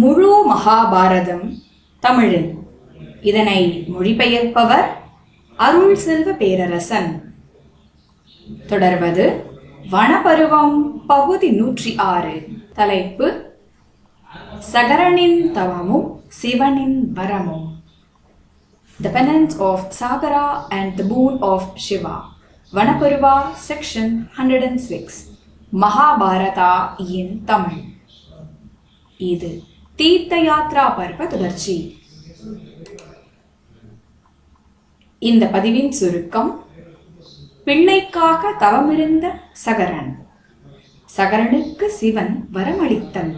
முழு மகாபாரதம் தமிழில் இதனை மொழிபெயர்ப்பவர் அருள் செல்வ பேரரசன். தொடர்வது வனபருவம் பகுதி நூற்றி ஆறு. தலைப்பு சகரனின் தவமும் சிவனின் வரமும். The penance of Sagara and the boon of Shiva Vanaparva section hundred and six Mahabharata in Tamil. இது தீர்த்த யாத்ரா பர்வ தொடர்ச்சி. இந்த பதிவின் சுருக்கம் பிள்ளைக்காக தவமிருந்த சகரன். சகரனுக்கு சிவன் வரமளித்தல்.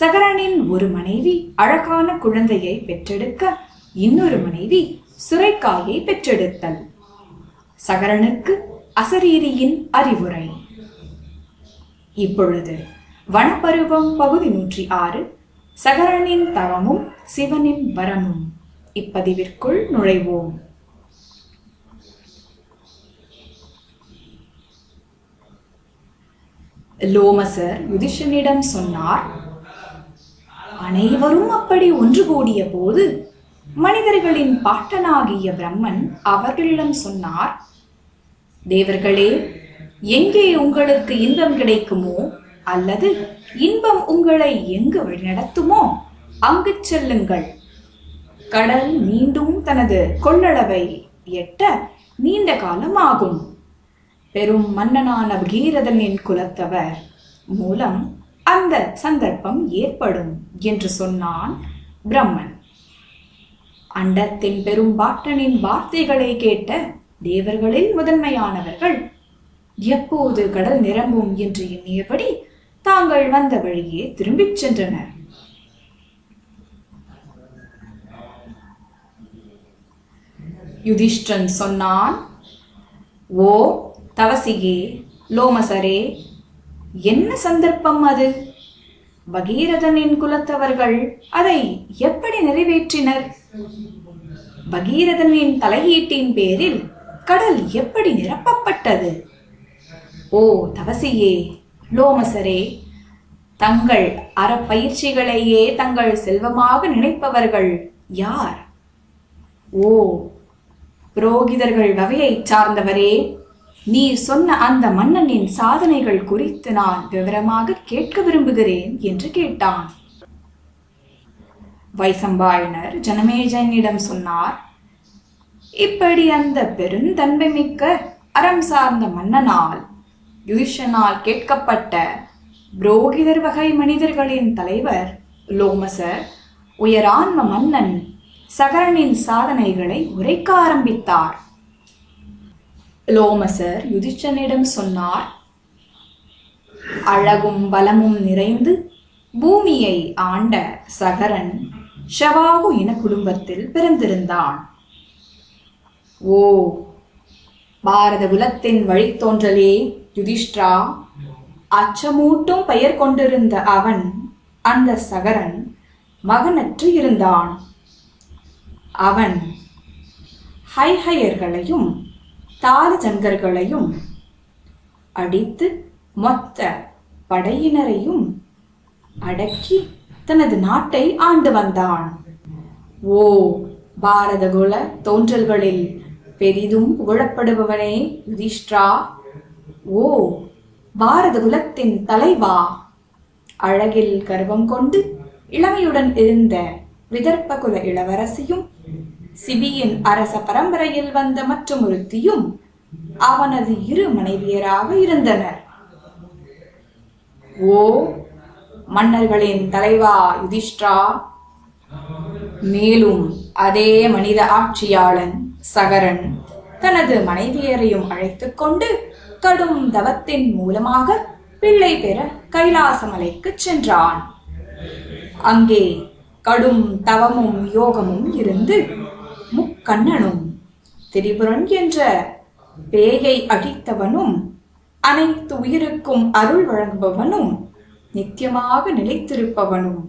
சகரனின் ஒரு மனைவி அழகான குழந்தையை பெற்றெடுக்க இன்னொரு மனைவி சுரைக்காயை பெற்றெடுத்தல். சகரனுக்கு அசரீரியின் அறிவுரை. இப்பொழுது வனப்பருவம் பகுதி நூற்றி ஆறு சகரனின் தவமும் சிவனின் வரமும். இப்பதிவிற்குள் நுழைவோம். லோமசர் யுதிஷனிடம் சொன்னார் அனைவரும் அப்படி ஒன்று கூடிய போது மனிதர்களின் பாட்டனாகிய பிரம்மன் அவர்களிடம் சொன்னார் தேவர்களே எங்கே உங்களுக்கு இன்பம் கிடைக்குமோ அல்லது இன்பம் உங்களை எங்கு வழிநடத்துமோ அங்கு செல்லுங்கள். கடல் மீண்டும் தனது கொள்ளளவை எட்ட நீண்ட காலம் ஆகும் பெரும் மன்னனான பகீரதனின் குலத்தவர் மூலம் அந்த சந்தர்ப்பம் ஏற்படும் என்று சொன்னான் பிரம்மன். அண்டத்தின் பெரும் பாட்டனின் வார்த்தைகளை கேட்ட தேவர்களில் முதன்மையானவர்கள் எப்போது கடல் நிரம்பும் என்று எண்ணியபடி தாங்கள் வந்த வழியே திரும்பிச் சென்றனர் யுதிஷ்டன் சொன்னான் ஓ தவசிகே லோமசரே என்ன சந்தர்ப்பம் அது? பகீரதனின் குலத்தவர்கள் அதை எப்படி நிறைவேற்றினர்? பகீரதனின் தலையீட்டின் பேரில் கடல் எப்படி நிரப்பப்பட்டது? ஓ தவசியே லோமசரே தங்கள் அறப்பயிற்சிகளையே தங்கள் செல்வமாக நினைப்பவர்கள் யார்? ஓ புரோகிதர்கள் வகையைச் சார்ந்தவரே நீர் சொன்ன அந்த மன்னனின் சாதனைகள் குறித்து நான் விவரமாக கேட்க விரும்புகிறேன் என்று கேட்டான். வைசம்பாயனர் ஜனமேஜனிடம் சொன்னார் இப்படி அந்த பெருந்தன்மை மிக்க அறம் சார்ந்த மன்னனால் யுதிஷனால் கேட்கப்பட்ட புரோகிதர் வகை மனிதர்களின் தலைவர் லோமசர் உயரான்ம மன்னன் சகரனின் சாதனைகளை உரைக்க ஆரம்பித்தார். லோமசர் யுதிஷனிடம் சொன்னார் அழகும் பலமும் நிறைந்து பூமியை ஆண்ட சகரன் ஷவாகு இன குடும்பத்தில் பிறந்திருந்தான். ஓ பாரத குலத்தின் வழித்தோன்றலே யுதிஷ்டிரா அச்சமூட்டும் பெயர் கொண்டிருந்த அவன் அந்த சகரன் மகனற்று இருந்தான். அவன் ஹைஹையர்களையும் தாரஜங்கர்களையும் அடித்து மொத்த படையினரையும் அடக்கி தனது நாட்டை ஆண்டு வந்தான். ஓ பாரதகுல தோன்றல்களில் பெரிதும் புகழப்படுபவனே யுதிஷ்டிரா. ஓ பாரத குலத்தின் தலைவா. அழகில் கர்வம் கொண்டு இளமையுடன் இருந்த விதர்ப்பகுல இளவரசியும் சிபியின் அரச பரம்பரையில் வந்த மற்றும் ஒருத்தியும் அவனது இரு மனைவியராக இருந்தனர். ஓ மன்னர்களின் தலைவா யுதிஷ்டா மேலும் அதே மனித ஆட்சியாளன் சகரன் தனது மனைவியரையும் அழைத்துக் கொண்டு கடும் தவத்தின் மூலமாக பிள்ளை பெற கைலாசமலைக்கு சென்றான். அங்கே கடும் தவமும் யோகமும் இருந்து முக்கண்ணனும் திரிபுரன் என்ற பேயை அடித்தவனும் அனைத்து உயிருக்கும் அருள் வழங்குபவனும் நித்தியமாக நிலைத்திருப்பவனும்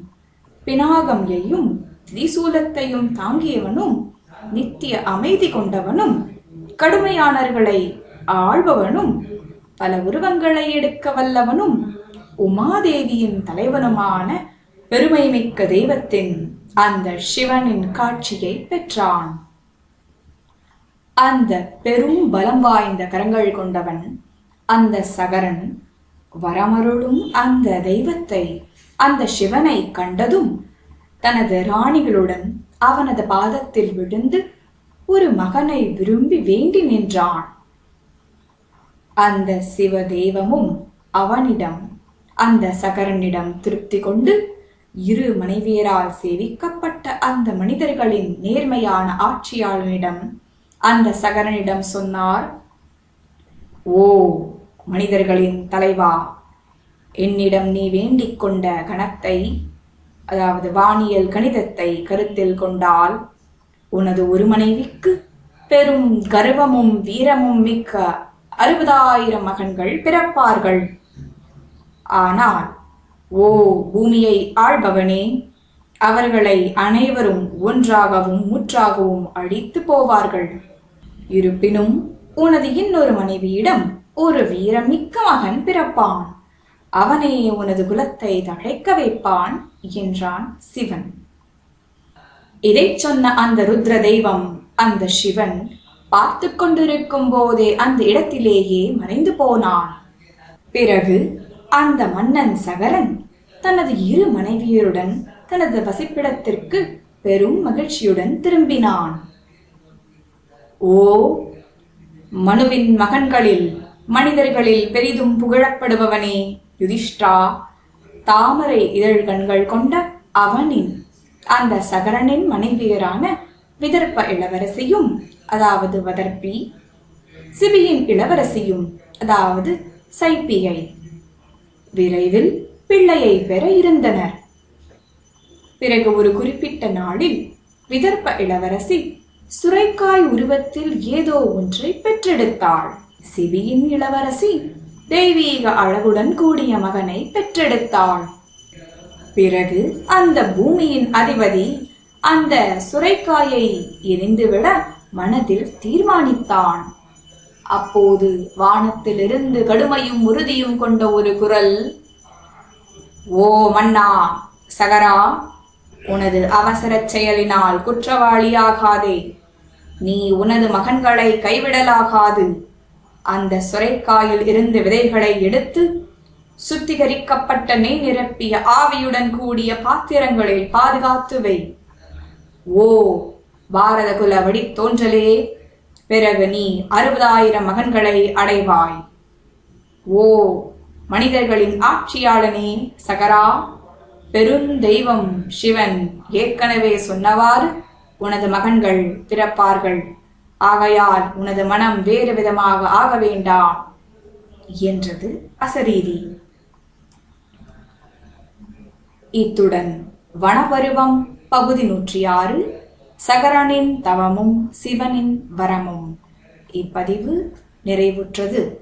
பினாகம்யையும் திரிசூலத்தையும் தாங்கியவனும் நித்திய அமைதி கொண்டவனும் கடுமையானவர்களை ஆள்பவனும் பல உருவங்களை எடுக்க வல்லவனும் உமாதேவியின் தலைவனுமான பெருமைமிக்க தெய்வத்தின் அந்த சிவனின் காட்சியை பெற்றான். அந்த பெரும் பலம் வாய்ந்த கரங்கள் கொண்டவன் அந்த சகரன் வரமருளும் அந்த தெய்வத்தை அந்த சிவனை கண்டதும் தனது ராணிகளுடன் அவனது பாதத்தில் விழுந்து ஒரு மகனை விரும்பி வேண்டி நின்றான். அந்த சிவ தெய்வமும் அவனிடம் அந்த சகரனிடம் திருப்தி கொண்டு இரு மனைவியரால் சேவிக்கப்பட்ட அந்த மனிதர்களின் நேர்மையான ஆட்சியாளனிடம் அந்த சகரனிடம் சொன்னார் ஓ மனிதர்களின் தலைவா என்னிடம் நீ வேண்டிக் கொண்ட கணத்தை அதாவது வானியல் கணிதத்தை கருத்தில் கொண்டால் உனது ஒரு மனைவிக்கு பெரும் கர்வமும் வீரமும் மிக்க அறுபதாயிரம் மகன்கள் பிறப்பார்கள். ஆனால் ஓ பூமியை ஆள்பவனே அவர்களை அனைவரும் ஒன்றாகவும் முற்றாகவும் அழித்து போவார்கள். இருப்பினும் உனது இன்னொரு மனைவியிடம் ஒரு வீரமிக்க மகன் பிறப்பான். அவனே உனது குலத்தை தழைக்க வைப்பான் என்றான் சிவன். இதைச் சொன்ன அந்த ருத்ர தெய்வம் அந்த சிவன் பார்த்து கொண்டிருக்கும் போதே அந்த இடத்திலேயே மறைந்து போனான். பிறகு அந்த மன்னன் சகரன் தனது இரு மனைவியருடன் தனது வசிப்பிடத்திற்கு பெரும் மகிழ்ச்சியுடன் திரும்பினான். ஓ மனுவின் மகன்களில் மனிதர்களில் பெரிதும் புகழப்படுபவனே யுதிஷ்டா தாமரை இதழ் கண்கள் கொண்ட அவனின் அந்த சகரனின் மனைவியரான விதர்ப்ப இளவரசியும் அதாவது வதர்ப்பி சிபியின் இளவரசியும் அதாவது சைப்பியை விரைவில் பிள்ளையை பெற இருந்தனர். பிறகு ஒரு குறிப்பிட்ட நாளில் விதர்ப்ப இளவரசி சுரைக்காய் உருவத்தில் ஏதோ ஒன்றை பெற்றெடுத்தாள். சிபியின் இளவரசி தெய்வீக அழகுடன் கூடிய மகனை பெற்றெடுத்தாள். பிறகு அந்த பூமியின் அதிபதி அந்த சுரைக்காயை எரிந்துவிட மனதில் தீர்மானித்தான். அப்போது வானத்திலிருந்து கடுமையும் உறுதியும் கொண்ட ஒரு குரல் ஓ மன்னா சகரா உனது அவசரச் செயலினால் குற்றவாளியாகாதே. நீ உனது மகன்களை கைவிடலாகாது. அந்த சுரைக்காயில் இருந்து விதைகளை எடுத்து சுத்திகரிக்கப்பட்ட நெய் நிரப்பிய ஆவியுடன் கூடிய பாத்திரங்களில் பாதுகாத்து வை. ஓ பாரத குல வழித்தோன்றலே பிறகு நீ அறுபதாயிரம் மகன்களை அடைவாய். ஓ மனிதர்களின் ஆட்சியாளனே சகரா. பெருந்தெய்வம் சிவன் ஏற்கனவே சொன்னவாறு உனது மகன்கள் பிறப்பார்கள். ஆகையால் உனது மனம் வேறு விதமாக ஆக வேண்டாம் என்றது அசரீதி இத்துடன் வனபருவம் பகுதி நூற்றி ஆறு. சகரனின் தவமும் சிவனின் வரமும். இப்பதிவு நிறைவுற்றது.